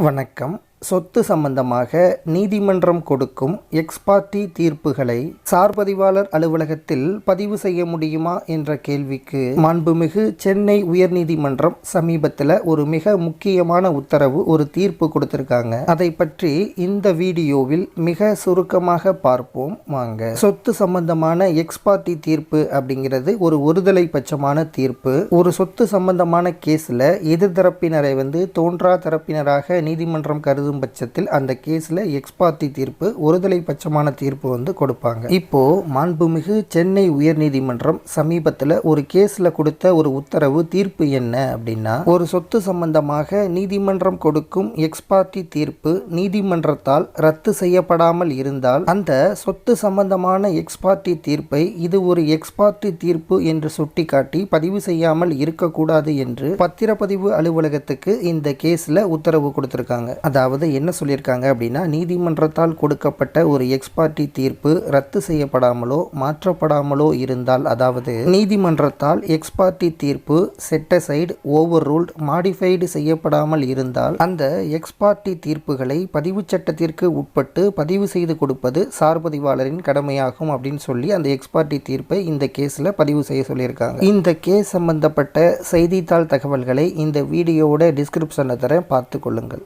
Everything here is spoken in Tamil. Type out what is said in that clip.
வணக்கம். சொத்து சம்பந்தமாக நீதிமன்றம் கொடுக்கும் எக்ஸ்பார்ட்டி தீர்ப்புகளை சார்பதிவாளர் அலுவலகத்தில் பதிவு செய்ய முடியுமா என்ற கேள்விக்கு மாண்புமிகு சென்னை உயர்நீதிமன்றம் சமீபத்தில் ஒரு மிக முக்கியமான உத்தரவு ஒரு தீர்ப்பு கொடுத்திருக்காங்க. அதை பற்றி இந்த வீடியோவில் மிக சுருக்கமாக பார்ப்போம். வாங்க. சொத்து சம்பந்தமான எக்ஸ்பார்ட்டி தீர்ப்பு அப்படிங்கிறது ஒரு ஒருதலை பட்சமான தீர்ப்பு. ஒரு சொத்து சம்பந்தமான கேஸில் எதிர்தரப்பினரை வந்து தோன்றா தரப்பினராக நீதிமன்றம் கருதும் பட்சத்தில் அந்த கேஸில் எக்ஸ்பார்ட்டி தீர்ப்பு ஒருதலை பட்சமான தீர்ப்பு வந்து கொடுப்பாங்க. இப்போ மாண்புமிகு சென்னை உயர்நீதிமன்றம் சமீபத்தில் ஒரு கேஸில் கொடுத்த ஒரு உத்தரவு தீர்ப்பு என்ன அப்படின்னா ஒரு சொத்து சம்பந்தமாக நீதிமன்றம் கொடுக்கும் எக்ஸ்பார்ட்டி தீர்ப்பு நீதிமன்றத்தால் ரத்து செய்யப்படாமல் இருந்தால் அந்த சொத்து சம்பந்தமான எக்ஸ்பார்ட்டி தீர்ப்பை இது ஒரு எக்ஸ்பார்ட்டி தீர்ப்பு என்று சுட்டிக்காட்டி பதிவு செய்யாமல் இருக்கக்கூடாது என்று பத்திரப்பதிவு அலுவலகத்துக்கு இந்த கேஸில் உத்தரவு கொடுத்திருக்காங்க. அதாவது என்ன சொல்லியிருக்காங்க அப்படின்னா நீதிமன்றத்தால் கொடுக்கப்பட்ட ஒரு எக்ஸ்பார்ட்டி தீர்ப்பு ரத்து செய்யப்படாமலோ மாற்றப்படாமலோ இருந்தால் அதாவது நீதிமன்றத்தால் எக்ஸ்பார்ட்டி தீர்ப்பு செட்டசைடு ஓவர் ரூல்ட் மாடிஃபைடு செய்யப்படாமல் இருந்தால் அந்த எக்ஸ்பார்ட்டி தீர்ப்புகளை பதிவு சட்டத்திற்கு உட்பட்டு பதிவு செய்து கொடுப்பது சார்பதிவாளரின் கடமையாகும் அப்படின்னு சொல்லி அந்த எக்ஸ்பார்ட்டி தீர்ப்பை இந்த கேஸில் பதிவு செய்ய சொல்லியிருக்காங்க. இந்த கேஸ் சம்பந்தப்பட்ட செய்தித்தாள் தகவல்களை இந்த வீடியோவோட டிஸ்கிரிப்ஷனில் தர பார்த்து கொள்ளுங்கள்.